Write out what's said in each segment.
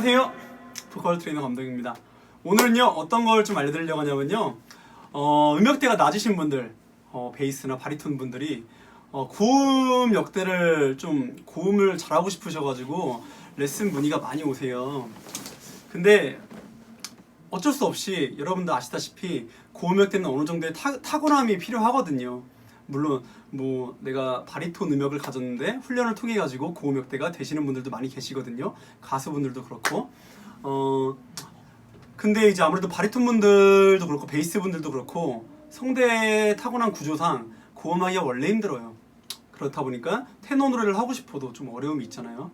안녕하세요. 보컬 트레이너 감독입니다. 오늘은요 어떤 걸 좀 알려드리려고 하냐면요 어, 음역대가 낮으신 분들 어, 베이스나 바리톤 분들이 어, 고음 역대를 좀 고음을 잘하고 싶으셔가지고 레슨 문의가 많이 오세요. 근데 어쩔 수 없이 여러분도 아시다시피 고음 역대는 어느 정도의 타, 타고남이 필요하거든요. 물론 뭐 내가 바리톤 음역을 가졌는데 훈련을 통해 가지고 고음역대가 되시는 분들도 많이 계시거든요. 가수분들도 그렇고 어 근데 이제 아무래도 바리톤 분들도 그렇고 베이스 분들도 그렇고 성대 타고난 구조상 고음하기가 원래 힘들어요. 그렇다 보니까 테너 노래를 하고 싶어도 좀 어려움이 있잖아요.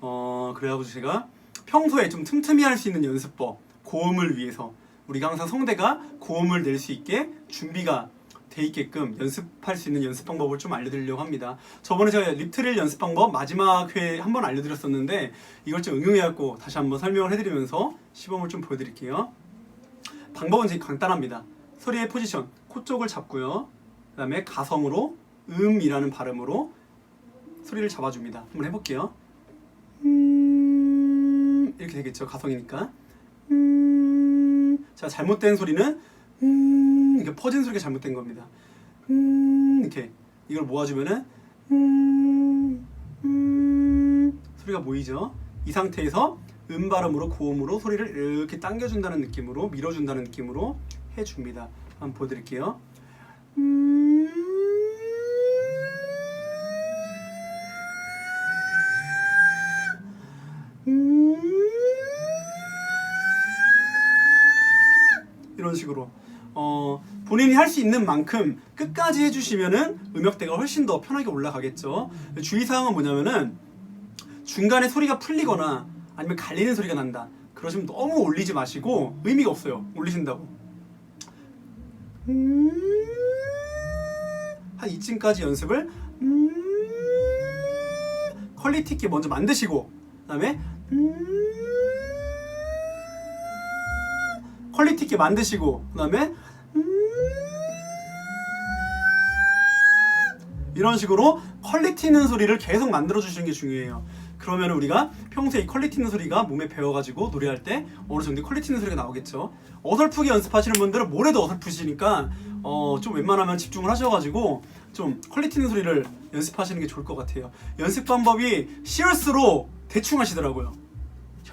어 그래가지고 제가 평소에 좀 틈틈이 할 수 있는 연습법 고음을 위해서 우리가 항상 성대가 고음을 낼 수 있게 준비가 돼 있게끔 연습할 수 있는 연습 방법을 좀 알려드리려고 합니다. 저번에 제가 립트릴 연습 방법 마지막 회에 한번 알려드렸었는데 이걸 좀 응용해갖고 다시 한번 설명을 해드리면서 시범을 좀 보여드릴게요. 방법은 되게 간단합니다. 소리의 포지션, 코 쪽을 잡고요. 그 다음에 가성으로 음이라는 발음으로 소리를 잡아줍니다. 한번 해볼게요. 음, 이렇게 되겠죠. 가성이니까. 음, 자 잘못된 소리는 음, 이게 퍼진 소리가 잘못된 겁니다. 음, 이렇게 이걸 모아주면은 음, 음, 소리가 모이죠. 이 상태에서 음 발음으로 고음으로 소리를 이렇게 당겨준다는 느낌으로 밀어준다는 느낌으로 해줍니다. 한번 보여드릴게요. 음, 음, 이런 식으로 어, 본인이 할 수 있는 만큼 끝까지 해주시면은 음역대가 훨씬 더 편하게 올라가겠죠. 주의사항은 뭐냐면은 중간에 소리가 풀리거나 아니면 갈리는 소리가 난다. 그러시면 너무 올리지 마시고 의미가 없어요. 올리신다고. 음, 한 이쯤까지 연습을 음, 퀄리티 있게 먼저 만드시고 그 다음에 음, 퀄리티 있게 만드시고 그다음에 음, 이런 식으로 퀄리티 있는 소리를 계속 만들어 주시는 게 중요해요. 그러면 우리가 평소에 이 퀄리티 있는 소리가 몸에 배워가지고 노래할 때 어느 정도 퀄리티 있는 소리가 나오겠죠. 어설프게 연습하시는 분들은 뭐래도 어설프시니까 어, 좀 웬만하면 집중을 하셔가지고 좀 퀄리티 있는 소리를 연습하시는 게 좋을 것 같아요. 연습 방법이 쉬울수록 대충 하시더라고요.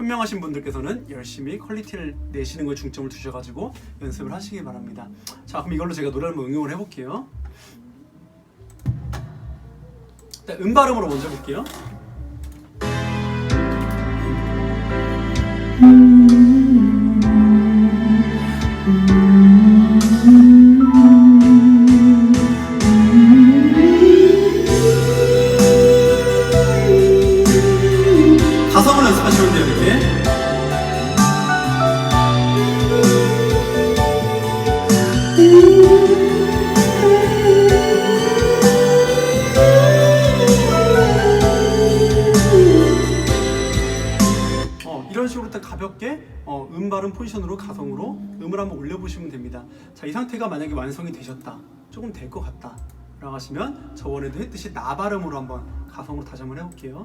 현명하신 분들께서는 열심히 퀄리티를 내시는 거에 중점을 두셔가지고 연습을 하시기 바랍니다. 자, 그럼 이걸로 제가 노래를 한번 응용을 해볼게요. 일단 음 발음으로 먼저 볼게요. 음 발음 포지션으로 가성으로 음을 한번 올려보시면 됩니다. 자, 이 상태가 만약에 완성이 되셨다, 조금 될 것 같다. 라고 하시면 저번에도 했듯이 나 발음으로 한번 가성으로 다시 한번 해볼게요.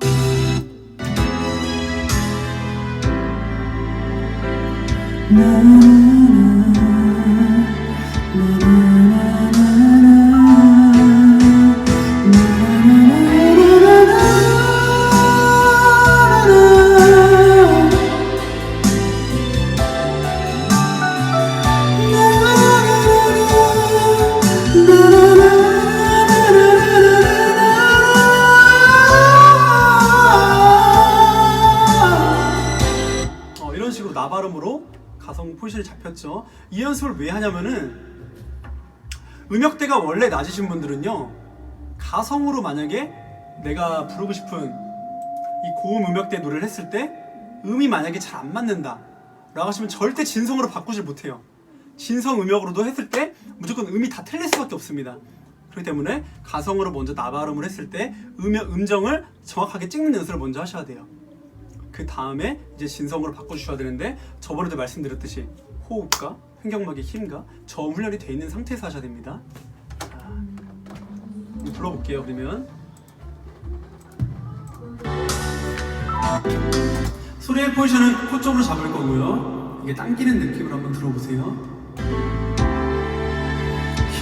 잡혔죠. 이 연습을 왜 하냐면은 음역대가 원래 낮으신 분들은요 가성으로 만약에 내가 부르고 싶은 이 고음 음역대 노래를 했을 때 음이 만약에 잘 안 맞는다 라고 하시면 절대 진성으로 바꾸질 못해요. 진성 음역으로도 했을 때 무조건 음이 다 틀릴 수밖에 없습니다. 그렇기 때문에 가성으로 먼저 나 발음을 했을 때 음역, 음정을 정확하게 찍는 연습을 먼저 하셔야 돼요. 그 다음에 이제 진성으로 바꿔주셔야 되는데 저번에도 말씀드렸듯이 호흡과 횡격막의 힘과 저음 훈련이 돼 있는 상태에서 하셔야 됩니다. 자, 불러볼게요. 그러면 소리의 포지션은 코 쪽으로 잡을 거고요. 이게 당기는 느낌을 한번 들어보세요.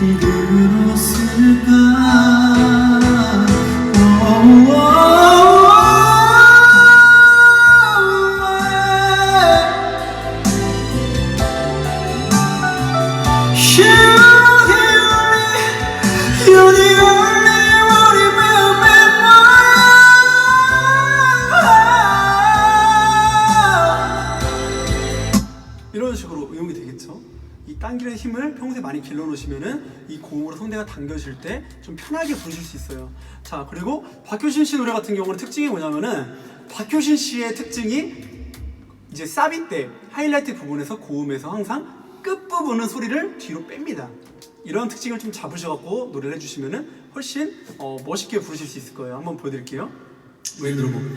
이런 길러 놓으시면은 이 고음으로 성대가 당겨질 때 좀 편하게 부르실 수 있어요. 자 그리고 박효신 씨 노래 같은 경우는 특징이 뭐냐면은 박효신 씨의 특징이 이제 사비 때 하이라이트 부분에서 고음에서 항상 끝 부분은 소리를 뒤로 뺍니다. 이런 특징을 좀 잡으셔갖고 노래를 해주시면은 훨씬 어, 멋있게 부르실 수 있을 거예요. 한번 보여드릴게요. 뭐 예를 들어 뭐 소리가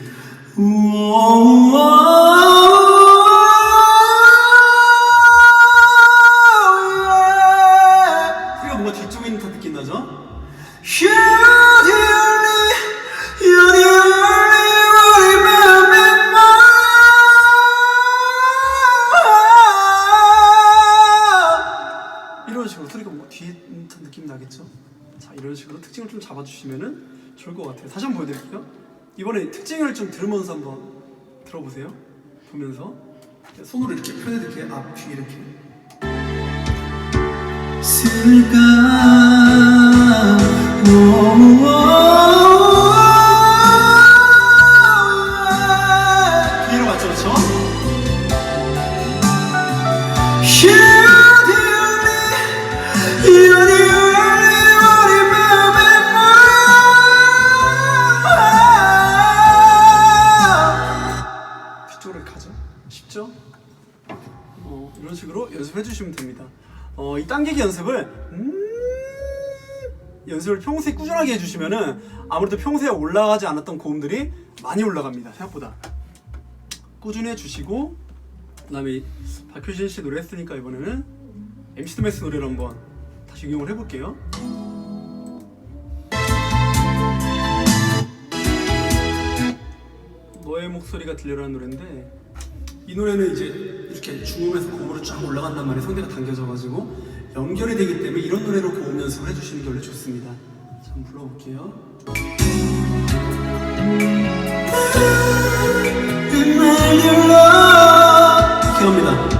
특징을 좀 잡아주시면은 좋을 것 같아요. 다시 한번 보여드릴게요. 이번에 특징을 좀 들으면서 한번 들어보세요. 보면서 손으로 이렇게 펴내드릴게요. 앞, 뒤 이렇게. 쓸까 당기기 연습을 음, 연습을 평소에 꾸준하게 해주시면은 아무래도 평소에 올라가지 않았던 고음들이 많이 올라갑니다. 생각보다 꾸준히 해주시고 그 다음에 박효신 씨 노래 했으니까 이번에는 MC 스매스 노래를 한번 다시 응용을 해볼게요. 너의 목소리가 들려라는 노래인데 이 노래는 이제 이렇게 중음에서 고음으로 쫙 올라간단 말이에요. 성대가 당겨져가지고 연결이 되기 때문에 이런 노래로 고음 연습을 해주시는 게 원래 좋습니다. 자, 한번 불러볼게요. 합니다.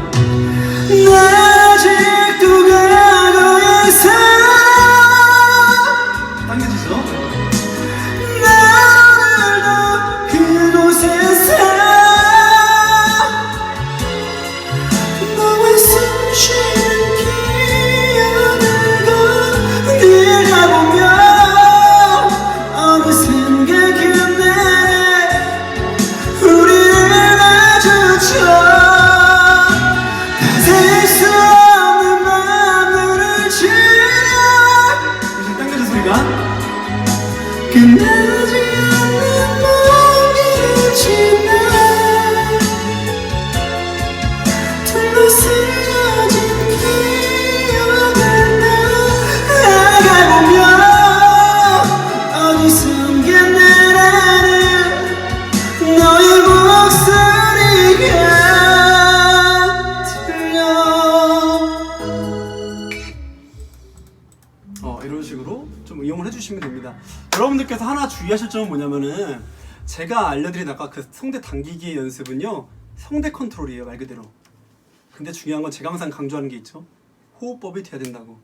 해주시면 됩니다. 여러분들께서 하나 주의하실 점은 뭐냐면은 제가 알려드린 아까 그 성대 당기기 연습은요 성대 컨트롤이에요 말 그대로. 근데 중요한 건 제가 항상 강조하는 게 있죠. 호흡법이 돼야 된다고.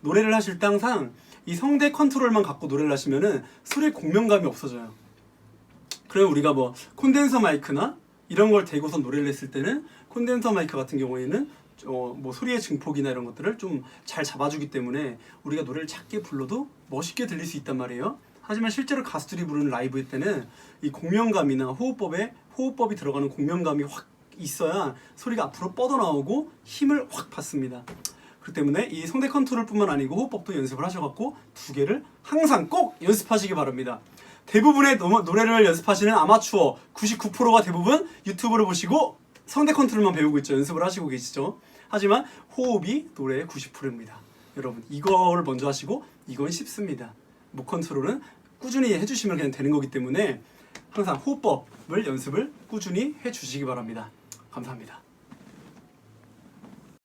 노래를 하실 때 항상 이 성대 컨트롤만 갖고 노래를 하시면은 소리의 공명감이 없어져요. 그럼 우리가 뭐 콘덴서 마이크나 이런 걸 대고서 노래를 했을 때는 콘덴서 마이크 같은 경우에는 어, 뭐 소리의 증폭이나 이런 것들을 좀 잘 잡아주기 때문에 우리가 노래를 작게 불러도 멋있게 들릴 수 있단 말이에요. 하지만 실제로 가수들이 부르는 라이브 때는 이 공명감이나 호흡법에 호흡법이 들어가는 공명감이 확 있어야 소리가 앞으로 뻗어 나오고 힘을 확 받습니다. 그렇기 때문에 이 성대 컨트롤뿐만 아니고 호흡법도 연습을 하셔갖고 두 개를 항상 꼭 연습하시기 바랍니다. 대부분의 노- 노래를 연습하시는 아마추어 99%가 대부분 유튜브를 보시고 성대 컨트롤만 배우고 있죠. 연습을 하시고 계시죠. 하지만 호흡이 노래의 90%입니다. 여러분 이걸 먼저 하시고 이건 쉽습니다. 목 컨트롤은 꾸준히 해주시면 그냥 되는 거기 때문에 항상 호흡법을 연습을 꾸준히 해주시기 바랍니다. 감사합니다.